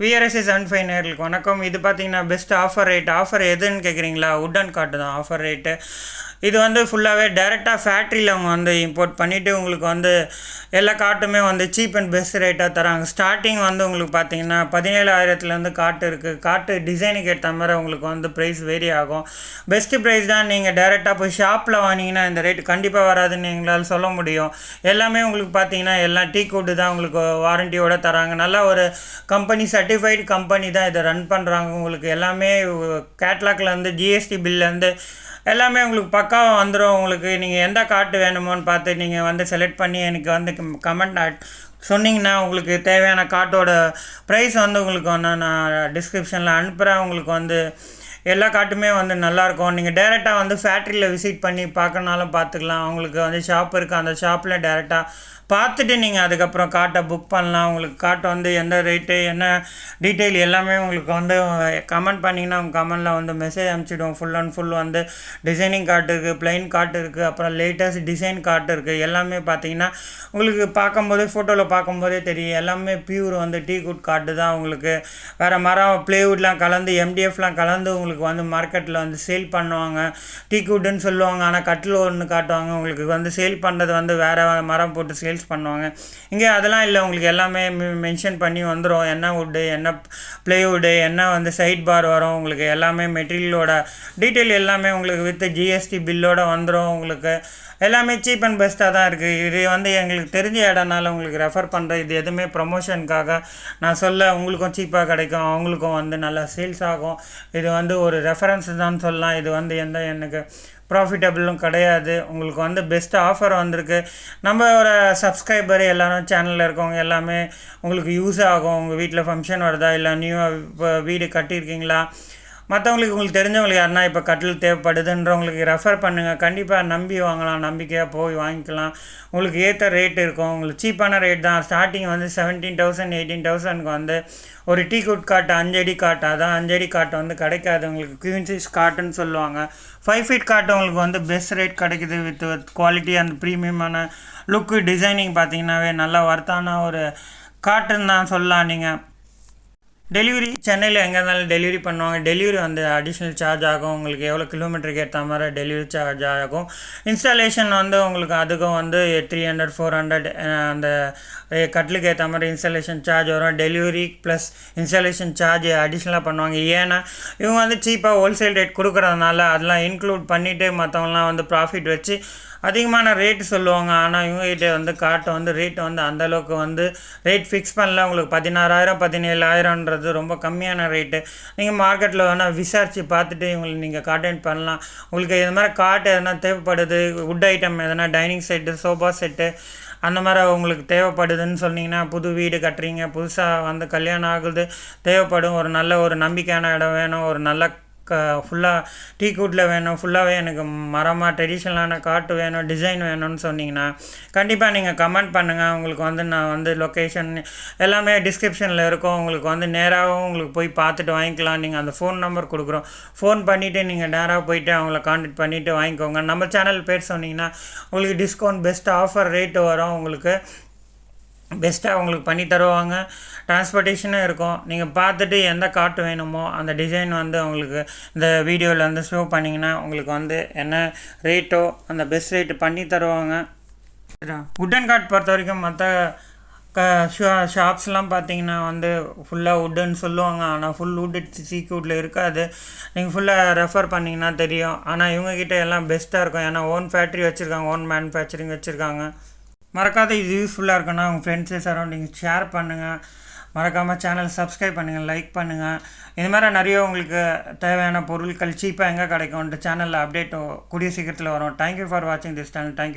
விஆர்எஸ்எஸ் seven five நேர்களுக்கு வணக்கம். இது பார்த்தீங்கன்னா பெஸ்ட் ஆஃபர் ரேட் ஆஃபர் எதுன்னு கேட்குறீங்களா உட்டன் காட்டு தான் ஆஃபர் ரேட்டு இது வந்து ஃபுல்லாகவே டேரெக்டாக ஃபேக்ட்ரியில் அவங்க வந்து இம்போர்ட் பண்ணிவிட்டு உங்களுக்கு வந்து எல்லா காட்டுமே வந்து சீப் அண்ட் பெஸ்ட் ரேட்டாக தராங்க. ஸ்டார்டிங் வந்து உங்களுக்கு பார்த்தீங்கன்னா பதினேழாயிரத்துலேருந்து காட்டு இருக்குது காட்டு டிசைனுக்கு ஏற்ற மாதிரி உங்களுக்கு வந்து ப்ரைஸ் வேரி ஆகும். பெஸ்ட்டு ப்ரைஸ் தான் நீங்கள் டேரெக்டாக போய் ஷாப்பில் வாங்கினீங்கன்னா இந்த ரேட் கண்டிப்பாக வராதுன்னு எங்களால் சொல்ல முடியும். எல்லாமே உங்களுக்கு பார்த்தீங்கன்னா எல்லாம் டீ கூட்டு தான் உங்களுக்கு வாரண்டியோட தராங்க. நல்ல ஒரு கம்பெனி சர்டிஃபைடு கம்பெனி தான் இதை ரன் பண்ணுறாங்க உங்களுக்கு எல்லாமே கேட்லாக்லேருந்து ஜிஎஸ்டி பில்லேருந்து எல்லாமே உங்களுக்கு பக்காவாக வந்துடும் உங்களுக்கு நீங்கள் எந்த கார்டு வேணுமோன்னு பார்த்து நீங்கள் வந்து செலக்ட் பண்ணி எனக்கு வந்து கமெண்ட் சொன்னீங்கன்னா உங்களுக்கு தேவையான கார்டோட ப்ரைஸ் வந்து உங்களுக்கு வந்து நான் டிஸ்கிரிப்ஷனில் அனுப்புகிறேன் உங்களுக்கு வந்து எல்லா காட்டுமே வந்து நல்லாயிருக்கும் நீங்கள் டேரெக்டாக வந்து ஃபேக்ட்ரியில் விசிட் பண்ணி பார்க்கணுனாலும் பார்த்துக்கலாம். அவங்களுக்கு வந்து ஷாப் இருக்குது அந்த ஷாப்பில் டேரெக்டாக பார்த்துட்டு நீங்கள் அதுக்கப்புறம் காட்டை புக் பண்ணலாம். உங்களுக்கு காட்டை வந்து எந்த ரேட்டு என்ன டீட்டெயில் எல்லாமே உங்களுக்கு வந்து கமெண்ட் பண்ணிங்கன்னா உங்கள் கமெண்டில் வந்து மெசேஜ் அனுப்பிச்சிடுவோம். ஃபுல் அண்ட் ஃபுல் வந்து டிசைனிங் கார்டு இருக்குது பிளைன் கார்டு இருக்குது அப்புறம் லேட்டஸ்ட் டிசைன் கார்டு இருக்குது எல்லாமே பார்த்தீங்கன்னா உங்களுக்கு பார்க்கும்போதே ஃபோட்டோவில் பார்க்கும்போதே தெரியும். எல்லாமே பியூர் வந்து டீ குட் காட்டு தான் உங்களுக்கு. வேறு மரம் ப்ளேவுட்லாம் கலந்து எம்டிஎஃப்லாம் கலந்து உங்களுக்கு வந்து மார்க்கெட்டில் வந்து சேல் பண்ணுவாங்க. டீ குட்டுன்னு சொல்லுவாங்க. ஆனால் கட்டில் ஒன்று காட்டுவாங்க. உங்களுக்கு வந்து சேல் பண்ணுறது வந்து வேறு மரம் போட்டு சேல் சேல்ஸ் பண்ணுவாங்க. இங்கே அதெல்லாம் இல்லை உங்களுக்கு எல்லாமே மென்ஷன் பண்ணி வந்துடும் என்ன வுட்டு என்ன ப்ளேவுட்டு என்ன வந்து சைட் பார் வரும். உங்களுக்கு எல்லாமே மெட்டீரியலோட டீட்டெயில் எல்லாமே உங்களுக்கு வித் ஜிஎஸ்டி பில்லோட வந்துடும் உங்களுக்கு. எல்லாமே சீப் அண்ட் பெஸ்ட்டாக தான் இருக்குது இது வந்து எங்களுக்கு தெரிஞ்ச இடம்னால உங்களுக்கு ரெஃபர் பண்ணுற இது எதுவுமே ப்ரொமோஷனுக்காக நான் சொல்ல உங்களுக்கும் சீப்பாக கிடைக்கும். அவங்களுக்கும் வந்து நல்லா சேல்ஸ் ஆகும். இது வந்து ஒரு ரெஃபரன்ஸ் தான் சொல்லலாம். இது வந்து எந்த எனக்கு ப்ராஃபிட்டபிளும் கிடையாது. உங்களுக்கு வந்து பெஸ்ட் ஆஃபர் வந்திருக்கு. நம்ம ஒரு சப்ஸ்கிரைபர் எல்லாரும் சேனலில் இருக்கவங்க எல்லாமே உங்களுக்கு யூஸ் ஆகும். உங்கள் வீட்டில் ஃபங்க்ஷன் வருதா? இல்லை நியூவாக இப்போ வீடு கட்டியிருக்கீங்களா? மற்றவங்களுக்கு உங்களுக்கு தெரிஞ்சவங்களுக்கு யாருன்னா இப்போ கட்டில் தேவைப்படுதுன்றவங்களுக்கு ரெஃபர் பண்ணுங்கள் கண்டிப்பாக நம்பி வாங்கலாம். நம்பிக்கையாக போய் வாங்கிக்கலாம். உங்களுக்கு ஏற்ற ரேட் இருக்கும். உங்களுக்கு சீப்பான ரேட் தான். ஸ்டார்டிங் வந்து செவன்டீன் தௌசண்ட் எயிட்டீன் தௌசண்ட்க்கு வந்து ஒரு டீ குட் காட்டு அஞ்சடி காட்டு அதான் அஞ்சடி காட்டு வந்து கிடைக்காது உங்களுக்கு குவீன் சைஸ் காட்டுன்னு சொல்லுவாங்க. ஃபைவ் ஃபீட் காட்டு உங்களுக்கு வந்து பெஸ்ட் ரேட் கிடைக்குது வித் குவாலிட்டி அந்த ப்ரீமியமான லுக்கு டிசைனிங் பார்த்தீங்கன்னாவே நல்லா ஒர்த்தான ஒரு காட்டுன்னு தான் சொல்லலாம் நீங்கள் டெலிவரி சென்னையில் எங்கே இருந்தாலும் டெலிவரி பண்ணுவாங்க. டெலிவரி வந்து அடிஷ்னல் சார்ஜ் ஆகும். உங்களுக்கு எவ்வளோ கிலோமீட்டருக்கு ஏற்ற மாதிரி டெலிவரி சார்ஜ் ஆகும். இன்ஸ்டாலேஷன் வந்து உங்களுக்கு அதுக்கும் வந்து த்ரீ ஹண்ட்ரட் ஃபோர் ஹண்ட்ரட் அந்த கட்டிலுக்கு ஏற்ற மாதிரி இன்ஸ்டாலேஷன் சார்ஜ் வரும். டெலிவரி ப்ளஸ் இன்ஸ்டாலேஷன் சார்ஜ் அடிஷ்னலாக பண்ணுவாங்க. ஏன்னா இவங்க வந்து சீப்பாக ஹோல்சேல் ரேட் கொடுக்குறதுனால அதெல்லாம் இன்க்ளூட் பண்ணிவிட்டு மற்றவங்களாம் வந்து ப்ராஃபிட் வச்சு அதிகமான ரேட்டு சொல்லுவாங்க. ஆனால் இவங்ககிட்ட வந்து காட்டை வந்து ரேட் வந்து அந்தளவுக்கு வந்து ரேட் ஃபிக்ஸ் பண்ணல. உங்களுக்கு பதினாறாயிரம் பதினேழாயிரம்ன்றது ரொம்ப கம்மியான ரேட்டு நீங்கள் மார்க்கெட்டில் வேணால் விசாரித்து பார்த்துட்டு இவங்களுக்கு நீங்கள் கான்டாக்ட் பண்ணலாம். உங்களுக்கு இது மாதிரி காட்டு எதனா தேவைப்படுது? வுட் ஐட்டம் எதனா டைனிங் செட்டு சோஃபா செட்டு அந்த மாதிரி உங்களுக்கு தேவைப்படுதுன்னு சொன்னீங்கன்னா புது வீடு கட்டுறீங்க. புதுசாக வந்து கல்யாணம் ஆகுது. தேவைப்படும். ஒரு நல்ல ஒரு நம்பிக்கையான இடம் வேணும். ஒரு நல்ல க ஃபுல்லாக டீ கூட்டில் வேணும் ஃபுல்லாகவே எனக்கு மரமாக ட்ரெடிஷ்னலான காட்டு வேணும் டிசைன் வேணும்னு சொன்னீங்கன்னா கண்டிப்பாக நீங்கள் கமெண்ட் பண்ணுங்கள் உங்களுக்கு வந்து நான் வந்து லொக்கேஷன் எல்லாமே டிஸ்கிரிப்ஷனில் இருக்கும். உங்களுக்கு வந்து நேராகவும் உங்களுக்கு போய் பார்த்துட்டு வாங்கிக்கலாம். நீங்கள் அந்த ஃபோன் நம்பர் கொடுக்குறோம். ஃபோன் பண்ணிவிட்டு நீங்கள் நேராக போயிட்டு அவங்கள காண்டக்ட் பண்ணிவிட்டு வாங்கிக்கோங்க. நம்ம சேனல் பேர் சொன்னீங்கன்னா உங்களுக்கு டிஸ்கவுண்ட் பெஸ்ட் ஆஃபர் ரேட்டு வரும். உங்களுக்கு பெஸ்ட்டாக உங்களுக்கு பண்ணி தருவாங்க. டிரான்ஸ்போர்ட்டேஷனும் இருக்கும். நீங்கள் பார்த்துட்டு எந்த காட்டு வேணுமோ அந்த டிசைன் வந்து உங்களுக்கு இந்த வீடியோவில் வந்து ஷோ பண்ணிங்கன்னா உங்களுக்கு வந்து என்ன ரேட்டோ அந்த பெஸ்ட் ரேட்டு பண்ணி தருவாங்க. உட்டன் காட் பொறுத்த வரைக்கும் மற்ற க ஷா ஷாப்ஸ்லாம் பார்த்தீங்கன்னா வந்து ஃபுல்லாக உட்டுன்னு சொல்லுவாங்க. ஆனால் ஃபுல் உட்டு சீக்யூட்டில் இருக்காது. நீங்கள் ஃபுல்லாக ரெஃபர் பண்ணிங்கன்னா தெரியும். ஆனால் இவங்கக்கிட்ட எல்லாம் பெஸ்ட்டாக இருக்கும். ஏன்னா ஓன் ஃபேக்ட்ரி வச்சுருக்காங்க. ஓன் மேனுஃபேக்சரிங் வச்சுருக்காங்க. மறக்காத இது யூஸ்ஃபுல்லாக இருக்குன்னா உங்கள் ஃப்ரெண்ட்ஸு சரௌண்டிங் ஷேர் பண்ணுங்கள் மறக்காமல் சேனல் சப்ஸ்கிரைப் பண்ணுங்கள் லைக் பண்ணுங்கள் இது மாதிரி நிறைய உங்களுக்கு தேவையான பொருட்கள் சீப்பாக எங்கே கிடைக்கும்ன்ட்டு சேனலில் அப்டேட் கூடிய சீக்கிரத்தில் வரும். தேங்க்யூ ஃபார் வாட்சிங் திஸ் சேனல் தேங்க்யூ